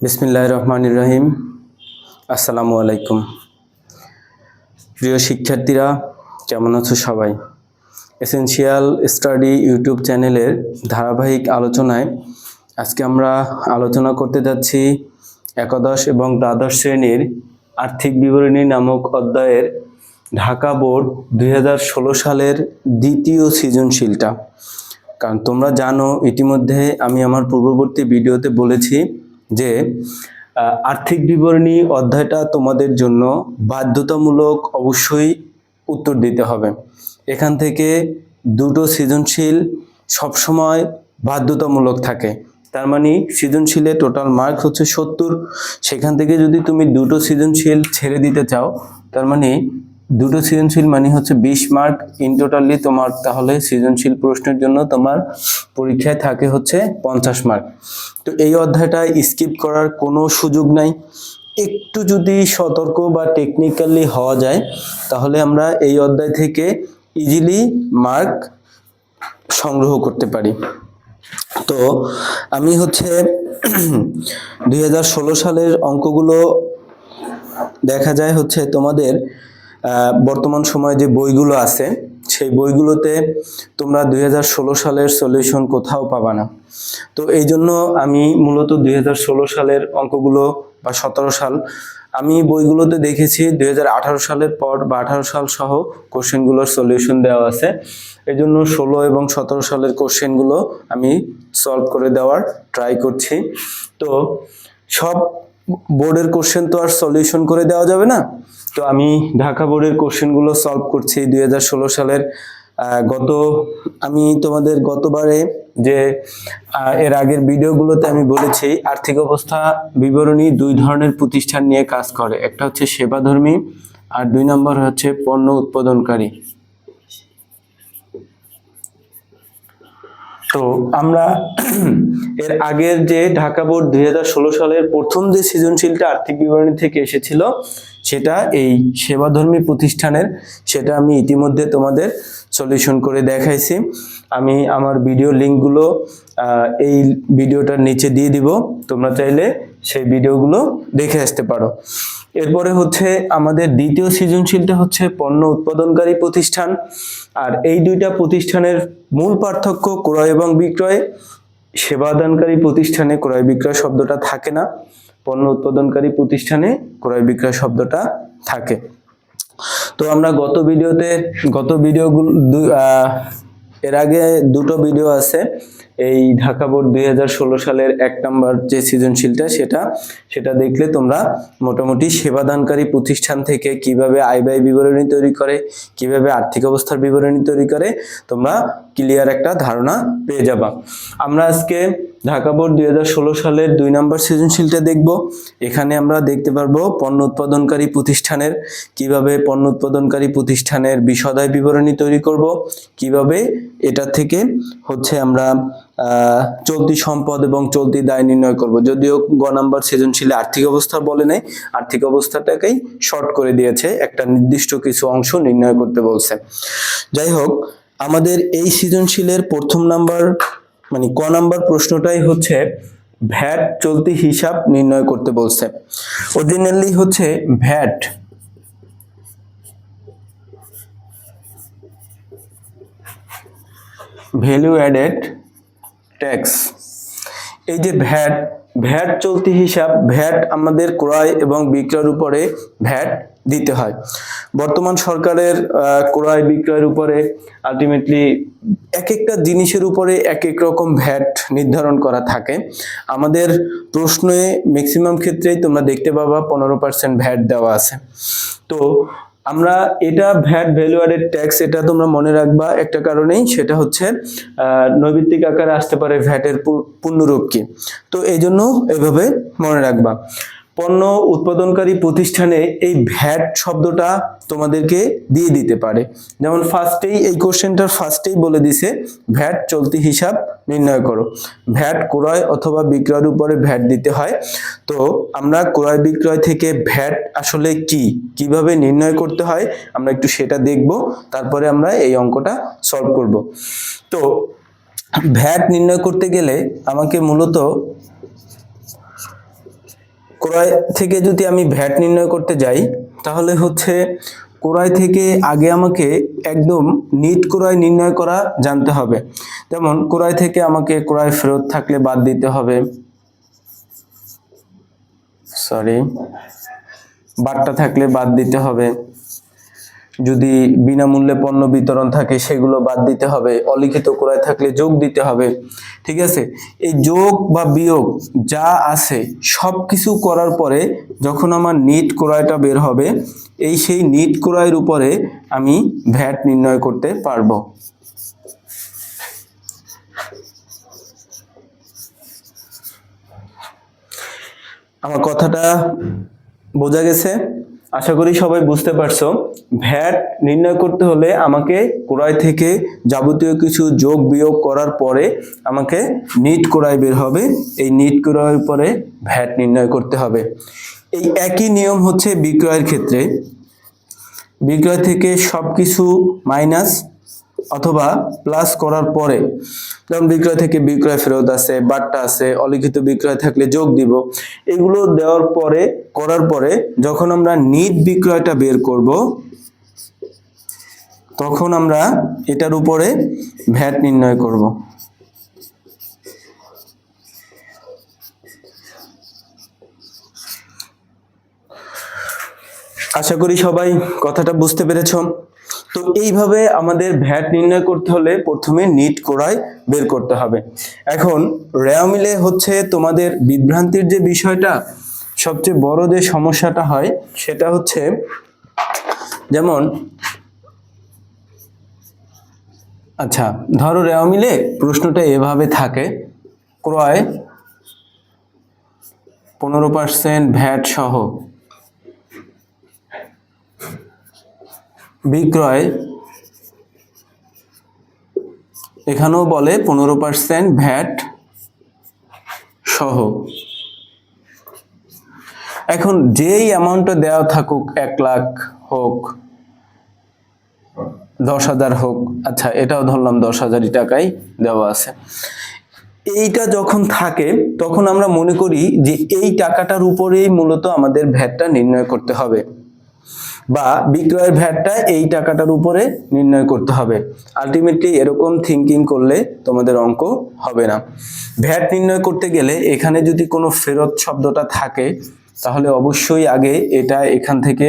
বিসমিল্লাহ রহমান রহিম। আসসালামু আলাইকুম প্রিয় শিক্ষার্থীরা, কেমন আছো সবাই? এসেনশিয়াল স্টাডি ইউটিউব চ্যানেলের ধারাবাহিক আলোচনায় আজকে আমরা আলোচনা করতে যাচ্ছি একাদশ এবং দ্বাদশ শ্রেণির আর্থিক বিবরণী নামক অধ্যায়ের ঢাকা বোর্ড দু হাজার ষোলো সালের দ্বিতীয় সৃজনশীলটা। কারণ তোমরা জানো, ইতিমধ্যে আমি আমার পূর্ববর্তী ভিডিওতে বলেছি যে আর্থিক বিবরণী অধ্যায়টা তোমাদের জন্য বাধ্যতামূলক অবশ্যই উত্তর দিতে হবে। এখান থেকে দুটো সৃজনশীল সবসময় বাধ্যতামূলক থাকে। তার মানে সৃজনশীলে টোটাল মার্ক হচ্ছে সত্তর। সেখান থেকে যদি তুমি দুটো সৃজনশীল ছেড়ে দিতে চাও, তার মানে দুটো সৃজনশীল মানে হচ্ছে বিশ মার্ক ইন টোটালি তোমার তাহলে সৃজনশীল প্রশ্নের জন্য তোমার পরীক্ষায় থাকে হচ্ছে পঞ্চাশ মার্ক তো এই অধ্যায়টা স্কিপ করার কোনো সুযোগ নাই। একটু যদি সতর্ক বা টেকনিক্যালি হওয়া যায়, তাহলে আমরা এই অধ্যায় থেকে ইজিলি মার্ক সংগ্রহ করতে পারি। তো আমি হচ্ছে দুই হাজার ষোলো সালের অঙ্কগুলো দেখা যায় হচ্ছে তোমাদের বর্তমান সময়ে যে বইগুলো আছে, সেই বইগুলোতে তোমরা দুই হাজার ষোলো সালের সলিউশন কোথাও পাবা না। তো এই জন্য আমি মূলত দুই হাজার ষোলো সালের অঙ্কগুলো বা সতেরো সাল, আমি বইগুলোতে দেখেছি দুই হাজার আঠারো সালের পর বা আঠারো সাল সহ কোশ্চেনগুলোর সলিউশন দেওয়া আছে। এই জন্য ষোলো এবং সতেরো সালের কোশ্চেনগুলো আমি সলভ করে দেওয়ার ট্রাই করছি। তো সব বোর্ডের কোশ্চেন তো আর সলিউশন করে দেওয়া যাবে না? তো আমি ঢাকা বোর্ডের কোশ্চেনগুলো সলভ করছি দুই হাজার ষোলো সালের গত, আমি তোমাদের গতবারে যে এর আগের ভিডিওগুলোতে আমি বলেছি, আর্থিক অবস্থা বিবরণী দুই ধরনের প্রতিষ্ঠান নিয়ে কাজ করে। একটা হচ্ছে সেবাধর্মী আর দুই নম্বর হচ্ছে পণ্য উৎপাদনকারী। তো আমরা এর আগের যে ঢাকা বোর্ড দুই হাজার ষোলো সালের প্রথম যে সৃজনশীলটা আর্থিক বিবরণী থেকে এসেছিল সেটা এই সেবাধর্মী প্রতিষ্ঠানের, সেটা আমি ইতিমধ্যে তোমাদের সলিউশন করে দেখাইছি। আমি আমার ভিডিও লিঙ্কগুলো এই ভিডিওটার নিচে দিয়ে দিব। তোমরা চাইলে সেই ভিডিওগুলো দেখে আসতে পারো। এরপরে হচ্ছে আমাদের দ্বিতীয় সৃজনশীলটা হচ্ছে পণ্য উৎপাদনকারী প্রতিষ্ঠান। আর এই দুইটা প্রতিষ্ঠানের মূল পার্থক্য ক্রয় এবং বিক্রয়। সেবাদানকারী প্রতিষ্ঠানে ক্রয় বিক্রয় শব্দটা থাকে না। পণ্য উৎপাদনকারী প্রতিষ্ঠানে ক্রয় বিক্রয় শব্দটা থাকে। তো আমরা গত ভিডিওতে, গত ভিডিওগুলো এর আগে দুটো ভিডিও আছে। এই ঢাকা বোর্ড দুই হাজার ষোলো সালের এক নম্বর যে সৃজনশীলটা সেটা সেটা দেখলে তোমরা মোটামুটি সেবাদানকারী প্রতিষ্ঠান থেকে কীভাবে আয় ব্যয় বিবরণী তৈরি করে, কীভাবে আর্থিক অবস্থার বিবরণী তৈরি করে, তোমরা ক্লিয়ার একটা ধারণা পেয়ে যাবা। আমরা আজকে ঢাকা বোর্ড দুই হাজার ষোলো সালের দুই নম্বর সৃজনশীলটা দেখব। এখানে আমরা দেখতে পারব পণ্য উৎপাদনকারী প্রতিষ্ঠানের কীভাবে পণ্য উৎপাদনকারী প্রতিষ্ঠানের বিশদায় বিবরণী তৈরি করব, কীভাবে এটা থেকে হচ্ছে আমরা চলতি সম্পদ এবং চলতি দায় নির্ণয় করব। যদিও গ নাম্বার সৃজনশীলে আর্থিক অবস্থা বলে নেই, আর্থিক অবস্থাটাকেই শর্ট করে দিয়েছে, একটা নির্দিষ্ট কিছু অংশ নির্ণয় করতে বলছে। যাই হোক, আমাদের এই সৃজনশীলের প্রথম নাম্বার মানে ক নাম্বার প্রশ্নটাই হচ্ছে, ভ্যাট চলতি হিসাব নির্ণয় করতে বলছে। অরিজিনালি হচ্ছে ভ্যাট। Value added tax. এই যে ভ্যাট ভ্যাট চলতি হিসাব, ভ্যাট আমাদের ক্রয় এবং বিক্রয়ের উপরে ভ্যাট দিতে হয়। বর্তমান সরকারের ক্রয় বিক্রয়ের উপরে আলটিমেটলি এক একটা জিনিসের উপরে এক এক রকম ভ্যাট নির্ধারণ করা থাকে। আমাদের প্রশ্নে ম্যাক্সিমাম ক্ষেত্রেই তোমরা দেখতে পাবা পনেরো পার্সেন্ট ভ্যাট দেওয়া আছে। তো আমরা এটা ভ্যাট ভ্যালু ট্যাক্স এটা তোমরা মনে রাখবা একটা কারণেই, সেটা হচ্ছে নৈবিত্তিক আকারে আসতে পারে ভ্যাটের পূর্ণরূপ কি। তো এই জন্য এভাবে মনে রাখবা। পণ্য উৎপাদনকারী প্রতিষ্ঠানে এই ভ্যাট শব্দটা তোমাদেরকে দিয়ে দিতে পারে। যেমন ফার্স্টেই এই কোশ্চেনটার ফার্স্টেই বলে দিছে, ভ্যাট চলতি হিসাব নির্ণয় করো। ভ্যাট ক্রয় অথবা বিক্রয়ের উপরে ভ্যাট দিতে হয়। তো আমরা ক্রয় বিক্রয় থেকে ভ্যাট আসলে কি, কীভাবে নির্ণয় করতে হয়, আমরা একটু সেটা দেখব, তারপরে আমরা এই অঙ্কটা সলভ করব। তো ভ্যাট নির্ণয় করতে গেলে আমাকে মূলত ক্রয় থেকে যদি আমি ভ্যাট নির্ণয় করতে যাই, তাহলে হচ্ছে ক্রয় থেকে আগে আমাকে একদম নিট ক্রয় নির্ণয় করা জানতে হবে। যেমন ক্রয় থেকে আমাকে ক্রয় ফেরত থাকলে বাদ দিতে হবে। সরি বাট্টা থাকলে বাদ দিতে হবে। যদি বিনামূল্যে পণ্য বিতরণ থাকে, সেগুলো বাদ দিতে হবে, অলিখিত ক্রয় থাকলে যোগ দিতে হবে। ঠিক আছে? এই যোগ বা বিয়োগ যা আছে সব কিছু করার পরে যখন আমার নিট ক্রয়টা বের হবে, এই সেই নিট ক্রয়ের উপরে আমি ভ্যাট নির্ণয় করতে পারব। আমার কথাটা বোঝা গেছে? আশা করি সবাই বুঝতে পারছ। ভ্যাট নির্ণয় করতে হলে আমাকে ক্রয় থেকে যাবতীয় কিছু যোগ বিয়োগ করার পরে আমাকে নিট ক্রয় বের হবে। এই নিট ক্রয়ের পরে ভ্যাট নির্ণয় করতে হবে। এই একই নিয়ম হচ্ছে বিক্রয়ের ক্ষেত্রে। বিক্রয় থেকে সব কিছু মাইনাস অথবা প্লাস করার পরে, যেমন বিক্রয় থেকে বিক্রয় ফেরত আছে বাট্টা আছে অলিখিত বিক্রয় থাকলে যোগ দিব। এগুলো দেওয়ার পরে, করার পরে যখন আমরা নিট বিক্রয়টা বের করব, তখন আমরা এটার উপরে ভ্যাট নির্ণয় করব। আশা করি সবাই কথাটা বুঝতে পেরেছ। তো এইভাবে আমাদের ভ্যাট নির্ণয় করতে হলে প্রথমে নিট ক্রয় বের করতে হবে। এখন রেয়া মিলে হচ্ছে তোমাদের বিভ্রান্তির যে বিষয়টা, সবচেয়ে বড় যে সমস্যাটা হয়, সেটা হচ্ছে যেমন আচ্ছা ধরো রেওয়া মিলে প্রশ্নটা এভাবে থাকে, ক্রয় পনেরো পার্সেন্ট ভ্যাট সহ। বিক্রয়, এখানেও বলে পনেরো পার্সেন্ট ভ্যাট সহ। এখন যেই অ্যামাউন্টটা দেওয়া থাকুক, এক লাখ হোক, দশ হাজার হোক আচ্ছা এটাও ধরলাম দশ হাজারই টাকাই দেওয়া আছে। এইটা যখন থাকে, তখন আমরা মনে করি যে এই টাকাটার উপরেই মূলত আমাদের ভ্যাটটা নির্ণয় করতে হবে। বা বিক্রয়ের ভ্যাটটা এই টাকাটার উপরে নির্ণয় করতে হবে। আলটিমেটলি এরকম থিঙ্কিং করলে তোমাদের অঙ্ক হবে না। ভ্যাট নির্ণয় করতে গেলে এখানে যদি কোনো ফেরত শব্দটা থাকে, তাহলে অবশ্যই আগে এটা এখান থেকে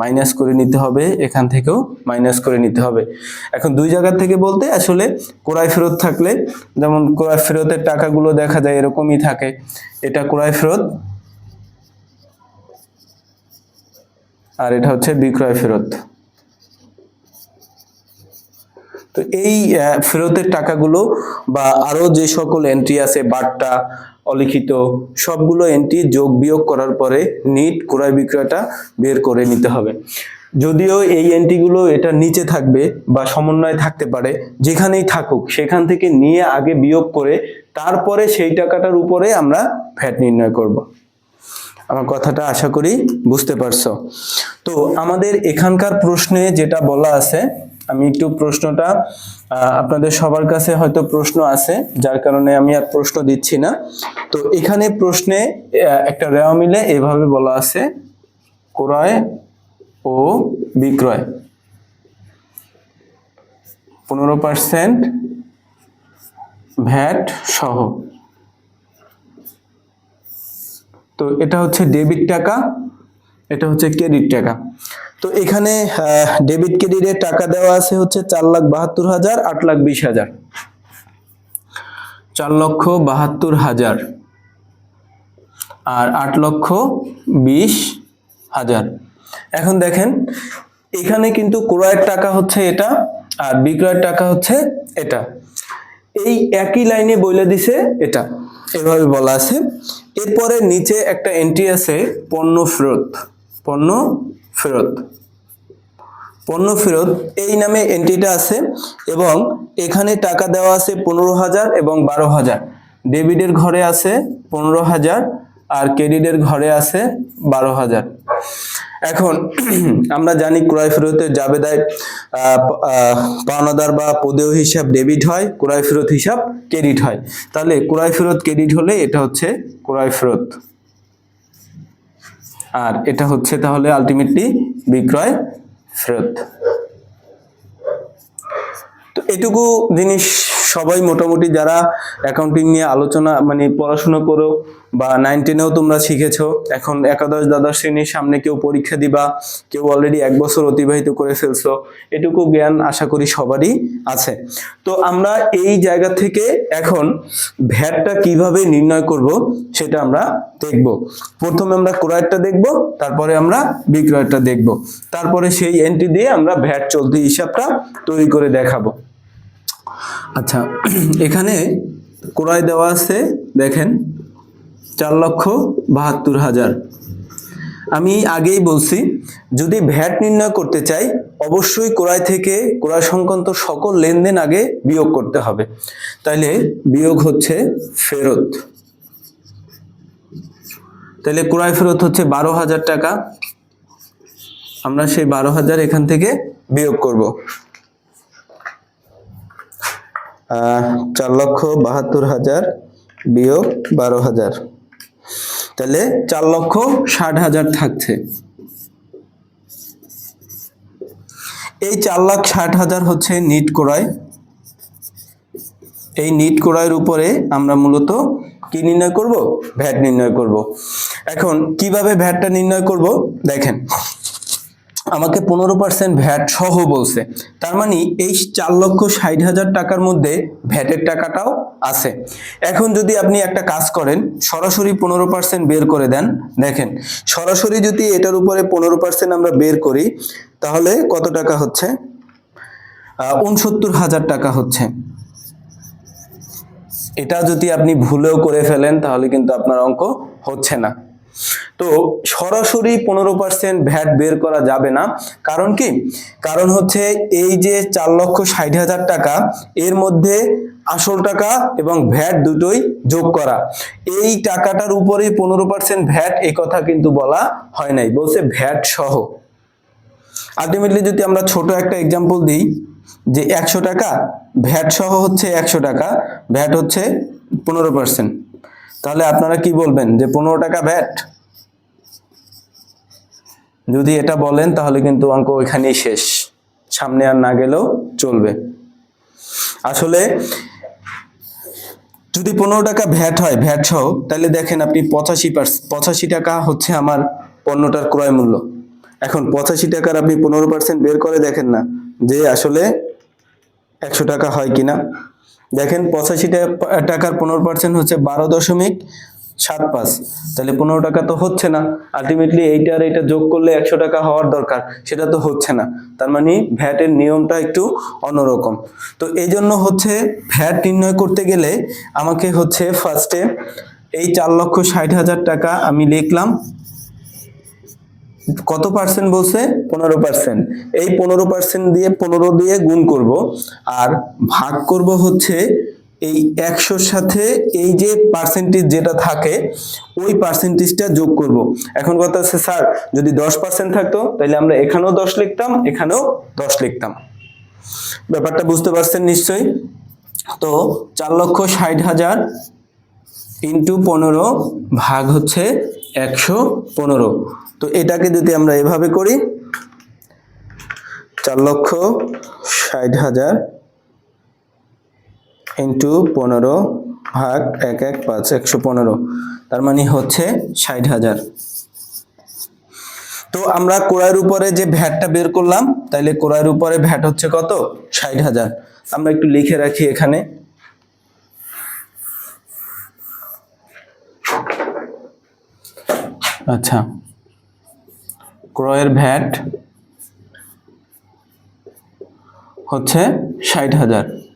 মাইনাস করে নিতে হবে, এখান থেকেও মাইনাস করে নিতে হবে। এখন দুই জায়গার থেকে বলতে আসলে ক্রয় ফেরত থাকলে, যেমন ক্রয় ফেরতের টাকাগুলো দেখা যায় এরকমই থাকে। এটা ক্রয় ফেরত আর এটা হচ্ছে বিক্রয় ফেরত। তো এই ফেরতের টাকাগুলো বা আরও যে সকল এন্ট্রি আছে, বাট্টা, অলিখিত, সবগুলো এন্ট্রি যোগ বিয়োগ করার পরে নিট ক্রয় বিক্রয়টা বের করে নিতে হবে। যদিও এই এন্ট্রিগুলো এটা নিচে থাকবে বা সমন্বয় থাকতে পারে, যেখানেই থাকুক, সেখান থেকে নিয়ে আগে বিয়োগ করে তারপরে সেই টাকাটার উপরে আমরা ভ্যাট নির্ণয় করব। আমার কথাটা আশা করি বুঝতে পারছ। তো আমাদের এখানকার প্রশ্নে যেটা বলা আছে, আমি একটু প্রশ্নটা আপনাদের সবার কাছে হয়তো প্রশ্ন আছে, যার কারণে আমি আর প্রশ্ন দিচ্ছি না। তো এখানে প্রশ্নে একটা রেওয়া মিলে এভাবে বলা আছে, ক্রয় ও বিক্রয়। পনেরো পার্সেন্ট ভ্যাট সহ। তো এটা হচ্ছে ডেবিট টাকা, এটা হচ্ছে ক্রেডিট টাকা। তো এখানে ডেবিট ক্রেডিটের টাকা দেওয়া আছে হচ্ছে চার লাখ বাহাত্তর হাজার, আট লাখ বিশ হাজার। চার লক্ষ বাহাত্তর হাজার আর আট লক্ষ বিশ হাজার। এখন দেখেন, এখানে কিন্তু ক্রয়ের টাকা হচ্ছে এটা আর বিক্রয়ের টাকা হচ্ছে এটা। এই একই লাইনে বলে দিছে এটা। এভাবে বলা আছে। এরপরে নিচে একটা এন্ট্রি আছে, পণ্য ফেরত পণ্য ফেরত। পণ্য ফেরত, এই নামে এন্ট্রিটা আছে এবং এখানে টাকা দেওয়া আছে পনেরো হাজার এবং বারো হাজার। ডেবিটের ঘরে আছে পনেরো হাজার আর ক্রেডিটের ঘরে আছে বারো হাজার। এখন আমরা জানি ক্রয় ফেরতের জাবেদায় পাওনাদার বা পদেয় হিসাব ডেবিট হয়, ক্রয় ফেরত হিসাব ক্রেডিট হয়। তাহলে ক্রয় ফেরত ক্রেডিট হলে এটা হচ্ছে ক্রয় ফেরত। আর এটা হচ্ছে তাহলে আলটিমেটলি বিক্রয় ফেরত। তো এটুকু জিনিস সবাই মোটামুটি যারা অ্যাকাউন্টিং নিয়ে আলোচনা মানে পড়াশোনা করো বা নাইন টেনেও তোমরা শিখেছো, এখন একাদশ, দ্বাদশ শ্রেণির সামনে কেউ পরীক্ষা দিবা, কেউ অলরেডি এক বছর অতিবাহিত করে ফেলছো, এটুকু জ্ঞান আশা করি সবারই আছে। তো আমরা এই জায়গা থেকে এখন ভ্যাটটা কীভাবে নির্ণয় করব সেটা আমরা দেখব। প্রথমে আমরা ক্রয়টা দেখব, তারপরে আমরা বিক্রয়টা দেখব। তারপরে সেই এন্ট্রি দিয়ে আমরা ভ্যাট চলতি হিসাবটা তৈরি করে দেখাবো। আচ্ছা এখানে ক্রয় দেওয়া আছে, দেখেন, চার লক্ষ বাহাত্তর হাজার। আমি আগেই বলছি, যদি ভ্যাট নির্ণয় করতে চাই, অবশ্যই ক্রয় থেকে ক্রয় সংক্রান্ত সকল লেনদেন আগে বিয়োগ করতে হবে। তাইলে বিয়োগ হচ্ছে ফেরত। তাহলে ক্রয় ফেরত হচ্ছে বারো হাজার টাকা। আমরা সেই বারো হাজার এখান থেকে বিয়োগ করব। চার লক্ষ বাহাত্তর হাজার বিয়োগ বারো হাজার। তাহলে চার লক্ষ ষাট হাজার থাকছে। এই চার লাখ ষাট হাজার হচ্ছে নিট ক্রয়। এই নিট ক্রয়ের উপরে আমরা মূলত কি নির্ণয় করব? ভ্যাট নির্ণয় করব। এখন কীভাবে ভ্যাটটা নির্ণয় করব? দেখেন আমাকে পনেরো পার্সেন্ট ভ্যাট সহ বলছে। তার মানে এই চার লক্ষ ষাট হাজার টাকার মধ্যে ভ্যাটের টাকাটাও আছে। এখন যদি আপনি একটা কাজ করেন, সরাসরি পনেরো পার্সেন্ট বের করে দেন, দেখেন, সরাসরি যদি এটার উপরে পনেরো পার্সেন্ট আমরা বের করি, তাহলে কত টাকা হচ্ছে? উনসত্তর হাজার টাকা হচ্ছে। এটা যদি আপনি ভুলেও করে ফেলেন, তাহলে কিন্তু আপনার অঙ্ক হচ্ছে না। তো সরাসরি পনেরো পার্সেন্ট ভ্যাট বের করা যাবে না। কারণ কি? কারণ হচ্ছে এই যে চার লক্ষ ষাট হাজার টাকা, এর মধ্যে আসল টাকা এবং ভ্যাট দুটোই যোগ করা। এই টাকাটার উপরেই পনেরো পার্সেন্ট ভ্যাট এই কথা কিন্তু বলা হয় নাই, বলছে ভ্যাট সহ। আলটিমেটলি যদি আমরা ছোট একটা এক্সাম্পল দিই, যে একশো টাকা, ভ্যাট সহ হচ্ছে একশো টাকা, ভ্যাট হচ্ছে পনেরো পার্সেন্ট তাহলে আপনারা কি বলবেন যে পনেরো টাকা ভ্যাট? যদি এটা বলেন, তাহলে কিন্তু অঙ্ক ওইখানেই শেষ। সামনে আর না গেলেও চলবে। আসলে যদি পনেরো টাকা ভ্যাট হয়, ভ্যাট সহ, তাহলে দেখেন আপনি পঁচাশি পঁচাশি টাকা হচ্ছে আমার পণ্যটার ক্রয় মূল্য। এখন পঁচাশি টাকার আপনি পনেরো পার্সেন্ট বের করে দেখেন না যে আসলে একশো টাকা হয় কিনা। দেখেন পঁচাশি টাকার পনেরো পার্সেন্ট হচ্ছে বারো দশমিক সাত পাঁচ। তাহলে পনেরো টাকা তো হচ্ছে না। আলটিমেটলি এইটা আর এইটা যোগ করলে একশো টাকা হওয়ার দরকার, সেটা তো হচ্ছে না। তার মানে ভ্যাটের নিয়মটা একটু অন্যরকম। তো এই জন্য হচ্ছে ভ্যাট নির্ণয় করতে গেলে আমাকে হচ্ছে ফার্স্টে এই চার লক্ষ ষাট হাজার টাকা আমি লিখলাম। কত পার্সেন্ট বলছে? পনেরো পার্সেন্ট এই পনেরো পার্সেন্ট দিয়ে পনেরো দিয়ে গুণ করব। আর ভাগ করব হচ্ছে এই একশোর সাথে এই যে পার্সেন্টেজ যেটা থাকে, ওই পার্সেন্টেজটা যোগ করব। এখন কথা হচ্ছে, স্যার, যদি দশ পার্সেন্ট থাকতো, তাহলে আমরা এখানেও দশ লিখতাম, এখানেও দশ লিখতাম। ব্যাপারটা বুঝতে পারছেন নিশ্চয়ই? তো চার লক্ষ ষাট হাজার ইন্টু পনেরো ভাগ হচ্ছে একশো পনেরো। তো এটাকে যদি আমরা এভাবে করি, চার লক্ষ ষাট হাজার ইন্টু পনেরো ভাগ এক এক পাঁচ, একশো পনেরো। তার মানে হচ্ছে ষাট হাজার। তো আমরা কোড়ার উপরে যে ভ্যাটটা বের করলাম, তাইলে কোড়ার উপরে ভ্যাট হচ্ছে কত? ষাট হাজার। আমরা একটু লিখে রাখি এখানে। আচ্ছা। ক্রয়ের ভ্যাট হচ্ছে ষাট হাজার।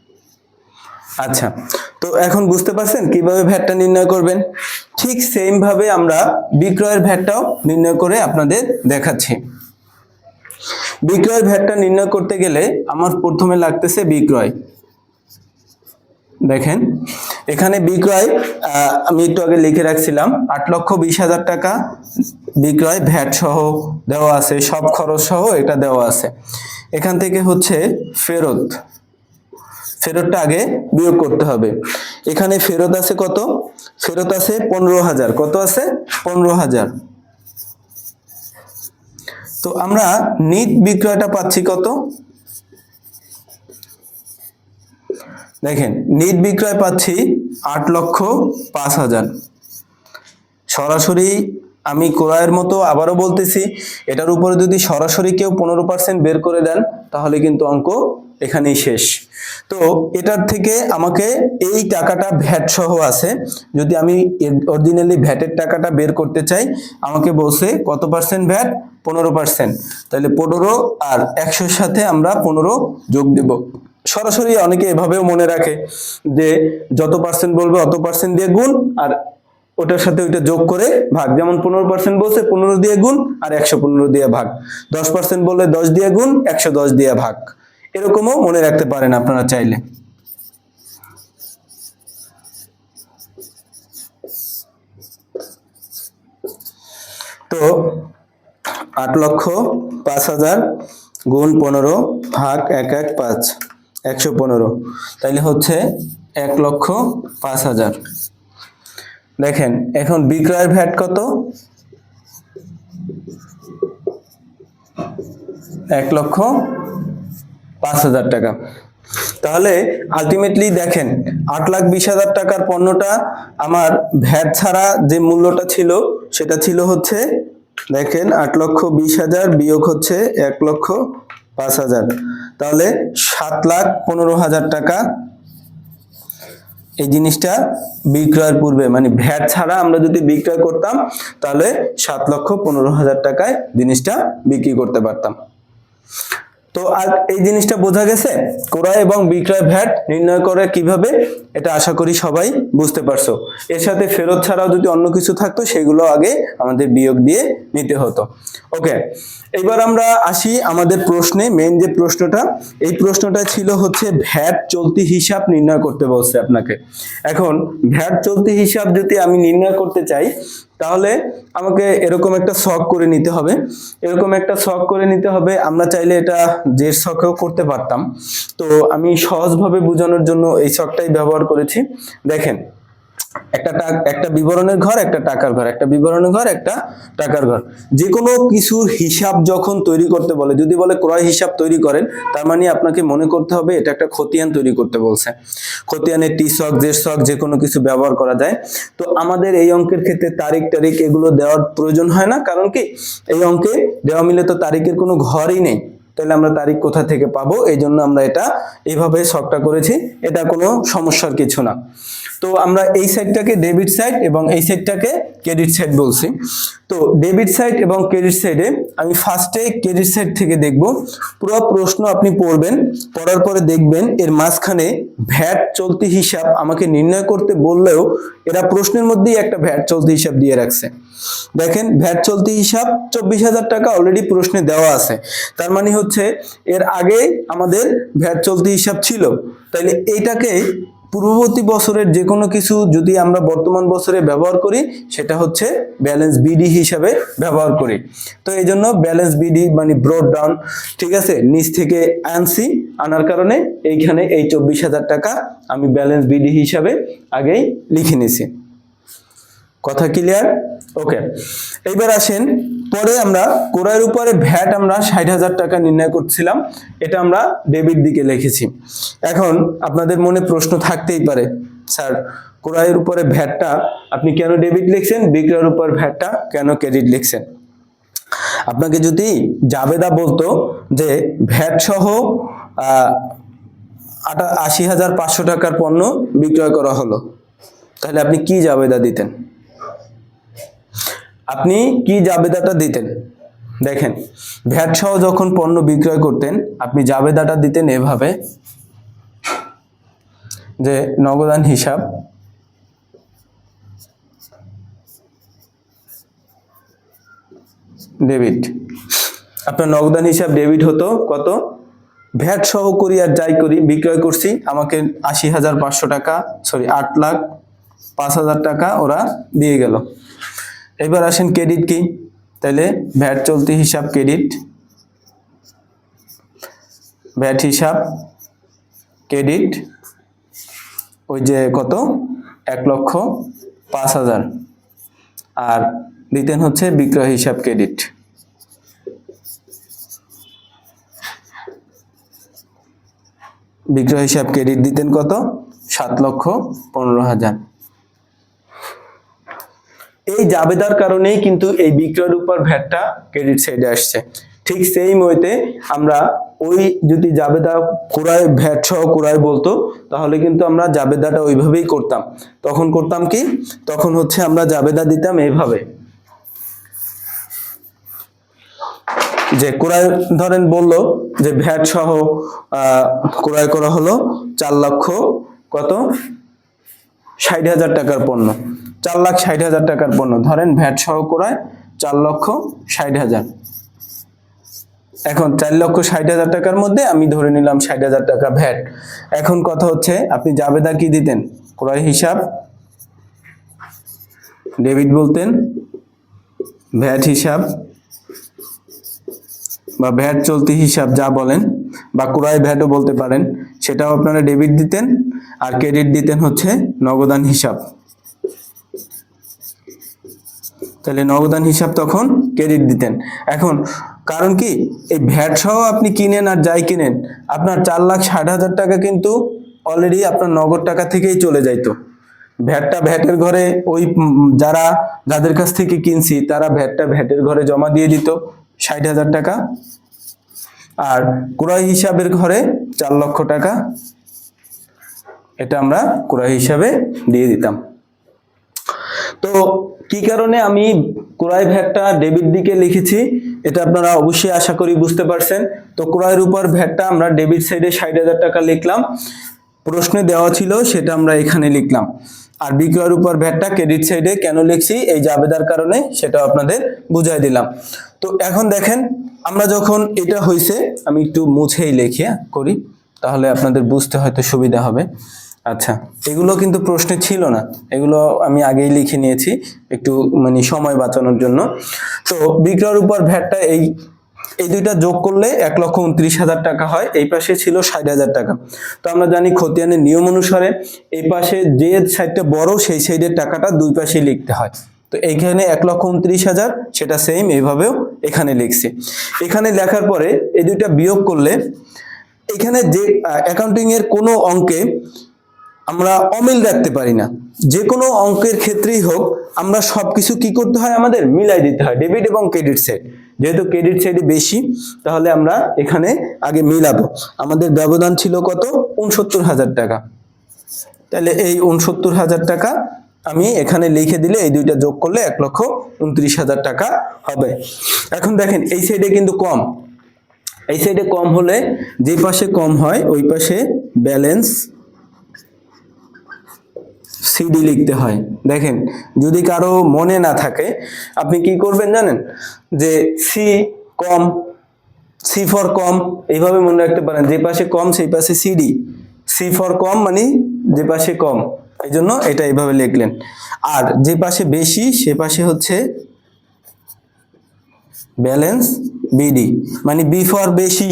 আচ্ছা তো এখন বুঝতে পারছেন কীভাবে ভ্যাটটা নির্ণয় করবেন? ঠিক সেম ভাবে আমরা বিক্রয়ের ভ্যাটটাও নির্ণয় করে আপনাদের দেখাচ্ছি। বিক্রয়ের ভ্যাটটা নির্ণয় করতে গেলে আমার প্রথমে লাগতেছে বিক্রয়। দেখেন, এখানে বিক্রয় আমি একটু আগে লিখে রাখছিলাম, আট লক্ষ বিশ হাজার টাকা বিক্রয় ভ্যাট সহ দেওয়া আছে, সব খরচ সহ এটা দেওয়া আছে। এখান থেকে হচ্ছে ফেরত। ফেরতটা আগে বিয়োগ করতে হবে। এখানে ফেরত আছে কত? ফেরত আছে পনেরো হাজার। কত আছে? পনেরো হাজার। তো আমরা নিট বিক্রয়টা পাচ্ছি কত? দেখেন, নিট বিক্রয় পাচ্ছি আট লক্ষ পাঁচ হাজার। সরাসরি আমি ক্রয়ের মতো আবারও বলতেছি, এটার উপরে যদি সরাসরি কেউ পনেরো পার্সেন্ট বের করে দেন, তাহলে কিন্তু অঙ্ক এখানেই শেষ। তো এটার থেকে আমাকে এই টাকাটা ভ্যাট সহ আছে। যদি আমি অরিজিনালি ভ্যাটের টাকাটা বের করতে চাই, আমাকে বলছে কত পার্সেন্ট ভ্যাট? পনেরো পার্সেন্ট তাহলে পনেরো আর একশোর সাথে আমরা পনেরো যোগ দেব। সরাসরি অনেকে এভাবেও মনে রাখে যে যত পার্সেন্ট বলবে অত পার্সেন্ট দিয়ে গুণ, আর ওটার সাথে ওইটা যোগ করে ভাগ। যেমন পনেরো পার্সেন্ট বলছে পনেরো দিয়ে গুণ আর একশো পনেরো দিয়ে ভাগ। দশ পার্সেন্ট বললে দশ দিয়ে গুণ, একশো দশ দিয়ে ভাগ। এরকমও মনে রাখতে পারেন আপনারা চাইলে। তো আট লক্ষ পাঁচ হাজার গুণ পনেরো ভাগ এক এক পাঁচ, একশো পনেরো। তাইলে হচ্ছে এক লক্ষ পাঁচ হাজার। দেখেন, এখন বিক্রয়ের ভ্যাট কত? এক লক্ষ পাঁচ হাজার টাকা। তাহলে আলটিমেটলি দেখেন, আট লাখ বিশ হাজার টাকার পণ্যটা আমার ভ্যাট ছাড়া যে মূল্যটা ছিল, সেটা ছিল হচ্ছে, দেখেন, আট লক্ষ বিশ হাজার বিয়োগ হচ্ছে এক লক্ষ পাঁচ হাজার। তাহলে সাত লাখ পনেরো হাজার টাকা এই জিনিসটা বিক্রয়ের পূর্বে মানে ভ্যাট ছাড়া আমরা যদি বিক্রয় করতাম, তাহলে সাত লক্ষ পনেরো হাজার টাকায় জিনিসটা বিক্রি করতে পারতাম। তো আর এই জিনিসটা বোঝা গেছে, ক্রয় এবং বিক্রয় ভ্যাট নির্ণয় করে কীভাবে, এটা আশা করি সবাই বুঝতে পারছ। এর সাথে ফেরত ছাড়াও যদি অন্য কিছু থাকতো, সেগুলো আগে আমাদের বিয়োগ দিয়ে নিতে হতো। ওকে এবার আমরা আসি আমাদের প্রশ্নে মেন যে প্রশ্নটা, এই প্রশ্নটা ছিল হচ্ছে ভ্যাট চলতি হিসাব নির্ণয় করতে বলছে আপনাকে। এখন, ভ্যাট চলতি হিসাব যদি আমি নির্ণয় করতে চাই, তাহলে আমাকে এরকম একটা শখ করে নিতে হবে। এরকম একটা শখ করে নিতে হবে, আমরা চাইলে এটা জের শখেও করতে পারতাম। তো আমি সহজভাবে বোঝানোর জন্য এই শখটাই ব্যবহার করেছি। দেখেন একটা একটা বিবরণের ঘর, একটা টাকার ঘর। একটা বিবরণের ঘর, একটা টাকার ঘর। যে কোনো কিছুর হিসাব যখন তৈরি করতে বলে, যদি বলে ক্রয় হিসাব তৈরি করেন, তার মানে আপনাকে মনে করতে হবে এটা একটা খতিয়ান তৈরি করতে বলছে। খতিয়ানের টি শক জের শক যে কোনো কিছু ব্যবহার করা যায়। তো আমাদের এই অঙ্কের ক্ষেত্রে তারিখ টারিখ এগুলো দেওয়ার প্রয়োজন হয় না। কারণ কি? এই অঙ্কে দেওয়া মিলে তো তারিখের কোনো ঘরই নেই। তাহলে আমরা তারিখ কোথা থেকে পাবো? এই জন্য আমরা এটা এইভাবে শখটা করেছি। এটা কোনো সমস্যার কিছু না। তো আমরা এই সাইডটাকে ডেবিট সাইড এবং এই সাইডটাকে ক্রেডিট সাইড বলছি। তো ডেবিট সাইড এবং ক্রেডিট সাইডে আমি ফার্স্টে ক্রেডিট সাইড থেকে দেখব। পুরো প্রশ্ন আপনি পড়বেন, পড়ার পরে দেখবেন এর মাঝখানে ভ্যাট চলতি হিসাব আমাকে নির্ণয় করতে বললেও এরা প্রশ্নের মধ্যেই একটা ভ্যাট চলতি হিসাব দিয়ে রাখছে। দেখেন, ভ্যাট চলতি হিসাব চব্বিশ হাজার টাকা অলরেডি প্রশ্নে দেওয়া আছে। তার মানে হচ্ছে এর আগে আমাদের ভ্যাট চলতি হিসাব ছিল। তাইলে এইটাকে পূর্ববর্তী বছরের যে কোনো কিছু যদি আমরা বর্তমান বছরে ব্যবহার করি, সেটা হচ্ছে ব্যালেন্স বিডি হিসাবে ব্যবহার করি। তো এই জন্য ব্যালেন্স বিডি মানে ব্রড ডাউন ঠিক আছে? নিচ থেকে আনছি আনার কারণে এইখানে এই চব্বিশ হাজার টাকা আমি ব্যালেন্স বিডি হিসাবে আগেই লিখে নিছি। কথা ক্লিয়ার ওকে এইবার আসেন পরে আমরা ক্রয়ের উপরে ভ্যাট আমরা ষাট হাজার টাকা নির্ণয় করছিলাম। এটা আমরা ডেবিট দিকে লিখেছি। এখন আপনাদের মনে প্রশ্ন থাকতেই পারে, স্যার ক্রয়ের উপরে ভ্যাটটা আপনি কেন ডেবিট লিখছেন? বিক্রয়ের উপর ভ্যাটটা কেন ক্রেডিট লিখছেন? আপনাকে যদি জাবেদা বলতো যে ভ্যাট সহ আশি হাজার পাঁচশো টাকার পণ্য বিক্রয় করা হলো, তাহলে আপনি কি জাবেদা দিতেন? আপনি কি জাবেদাটা দিতেন? দেখেন ভ্যাট সহ যখন পণ্য বিক্রয় করতেন, আপনি জাবেদাটা দিতেন এভাবে। যে নগদান হিসাব। ডেবিট। আপনার নগদান হিসাব ডেবিট হতো কত? ভ্যাট সহ করি আর যাই করি, বিক্রয় করছি, আমাকে আশি হাজার পাঁচশো টাকা, সরি, আট লাখ পাঁচ হাজার টাকা ওরা দিয়ে গেল। এবার আসেন ক্রেডিট কি? তাহলে ভ্যাট চলতি হিসাব ক্রেডিট ভ্যাট হিসাব ক্রেডিট ওই যে কত? এক লক্ষ পাঁচ হাজার। আর দিতেন হচ্ছে বিক্রয় হিসাব ক্রেডিট বিক্রয় হিসাব ক্রেডিট দিতেন কত? সাত লক্ষ পনেরো হাজার। এই জাবেদার কারণেই কিন্তু এই বিক্রয়ের উপর ভ্যাটটা ক্রেডিট সাইডে আসছে। ঠিক সেই মইতে আমরা ওই যদি জাবেদা কুড়ায় ভ্যাট সহ কুড়ায় বলতো, তাহলে কিন্তু আমরা জাবেদাটা ওইভাবেই করতাম। তখন করতাম কি? তখন হচ্ছে আমরা জাবেদা দিতাম এইভাবে। যে ক্রয় ধরেন বলল যে ভ্যাট সহ ক্রয় করা হলো চার লক্ষ কত? ষাট হাজার টাকার পণ্য। চার লাখ ষাট হাজার টাকার পণ্য। ধরেন ভ্যাট সহ ক্রয় চার লক্ষ ষাট হাজার। এখন চার লক্ষ ষাট হাজার টাকার মধ্যে আমি ধরে নিলাম ষাট হাজার টাকা ভ্যাট। এখন কথা হচ্ছে, আপনি জাবেদা কি দিতেন? ক্রয় হিসাব, ডেবিট বলতেন, ভ্যাট হিসাব বা ভ্যাট চলতি হিসাব যা বলেন বা ক্রয় ভ্যাটও বলতে পারেন, সেটাও আপনারা ডেবিট দিতেন আর ক্রেডিট দিতেন হচ্ছে নগদান হিসাব। তাহলে নগদান হিসাব তখন ক্রেডিট দিতেন। এখন, কারণ কি? এই ভ্যাট সহ আপনি কিনেন আর যাই কিনেন, আপনার চার লাখ ষাট হাজার টাকা কিন্তু অলরেডি আপনার নগদ টাকা থেকেই চলে যাইতো। ভ্যাটটা ভ্যাটের ঘরে ওই যারা, যাদের কাছ থেকে কিনছি, তারা ভ্যাটটা ভ্যাটের ঘরে জমা দিয়ে দিত, ষাট হাজার টাকা। আর ক্রয় হিসাবের ঘরে চার লক্ষ টাকা। এটা আমরা ক্রয় হিসাবে দিয়ে দিতাম। তো কি কারণে আমি ক্রয় ভ্যাটটা ডেবিট দিকে লিখেছি, এটা আপনারা অবশ্যই আশা করি বুঝতে পারছেন। তো ক্রয়ের উপর ভ্যাটটা আমরা ডেবিট সাইডে ষাট হাজার টাকা লিখলাম। প্রশ্নে দেওয়া ছিল সেটা আমরা এখানে লিখলাম। আর বিক্রয়ের উপর ভ্যাটটা ক্রেডিট সাইডে কেন লিখছি, এই জাবেদার কারণে সেটা আপনাদের বুঝাই দিলাম। তো এখন দেখেন, আমরা যখন এটা হয়েছে আমি একটু মুছেই লিখে করি, তাহলে আপনাদের বুঝতে হয়তো সুবিধা হবে। আচ্ছা। এগুলো কিন্তু প্রশ্নে ছিল না। এগুলো আমি আগেই লিখে নিয়েছি একটু মানে সময় বাঁচানোর জন্য। তো বিক্রয়ের উপর ভ্যাটটা এই এই দুইটা যোগ করলে এক লক্ষ উনত্রিশ হাজার টাকা হয়। এই পাশে ছিল ষাট হাজার টাকা। তো আমরা জানি খতিয়ানের নিয়ম অনুসারে এই পাশে যে সাইডটা বড় সেই সাইডের টাকাটা দুই পাশে লিখতে হয়। তো এইখানে এক লক্ষ উনত্রিশ হাজার, সেটা সেম এইভাবেও এখানে লিখছি। এখানে লেখার পরে এই দুইটা বিয়োগ করলে এখানে যে অ্যাকাউন্টিং এর কোনো অঙ্কে আমরা অমিল রাখতে পারি না। যে কোনো অঙ্কের ক্ষেত্রেই হোক, আমরা সব কিছু কি করতে হয় আমাদের? মিলাই দিতে হয়, ডেবিট এবং ক্রেডিট সাইড যেহেতু ক্রেডিট সাইডে বেশি, তাহলে আমরা এখানে আগে মিলাবো। আমাদের ব্যবধান ছিল কত? উনসত্তর হাজার টাকা। তাহলে এই উনসত্তর হাজার টাকা আমি এখানে লিখে দিলে এই দুইটা যোগ করলে এক লক্ষ উনত্রিশ হাজার টাকা হবে। এখন দেখেন, এই সাইডে কিন্তু কম। এই সাইডে কম হলে যে পাশে কম হয়, ওই পাশে ব্যালেন্স সিডি লিখতে হয়। দেখেন, যদি কারও মনে না থাকে, আপনি কি করবেন জানেন? যে সি কম সি ফর কম, এইভাবে মনে রাখতে পারেন। যে পাশে কম, সেই পাশে সিডি সি ফর কম মানে যে পাশে কম। এই জন্য এটা এইভাবে লিখলেন। আর যে পাশে বেশি, সে পাশে হচ্ছে ব্যালেন্স বিডি মানে বি ফর বেশি।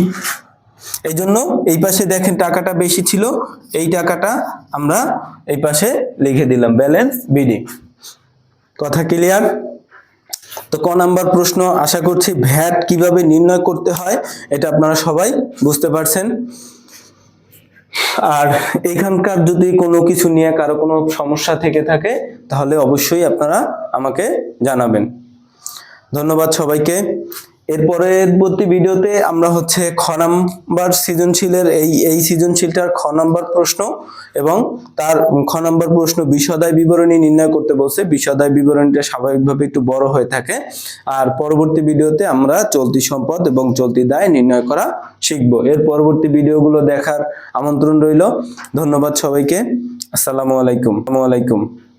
এই জন্য এই পাশে দেখেন টাকাটা বেশি ছিল, এই টাকাটা আমরা এই পাশে লিখে দিলাম ব্যালেন্স বিডি কথা ক্লিয়ার তো ক নাম্বার প্রশ্ন, আশা করছি ভ্যাট কীভাবে নির্ণয় করতে হয়, এটা আপনারা সবাই বুঝতে পারছেন। আর এখানকার যদি কোনো কিছু নিয়ে কারও কোনো সমস্যা থেকে থাকে, তাহলে অবশ্যই আপনারা আমাকে জানাবেন। ধন্যবাদ সবাইকে। এর ভিডিওতে আমরা হচ্ছে খ নাম্বার সৃজনশীলের এই এই সৃজনশীলটার খ নাম্বার প্রশ্ন এবং তার খ নাম্বার প্রশ্ন বিশদায় বিবরণী নির্ণয় করতে বলছে। বিশদায় বিবরণীটা স্বাভাবিকভাবে একটু বড় হয়ে থাকে। আর পরবর্তী ভিডিওতে আমরা চলতি সম্পদ এবং চলতি দায় নির্ণয় করা শিখব। এর পরবর্তী ভিডিওগুলো দেখার আমন্ত্রণ রইল। ধন্যবাদ সবাইকে। আসসালামু আলাইকুম। আসসালামু আলাইকুম।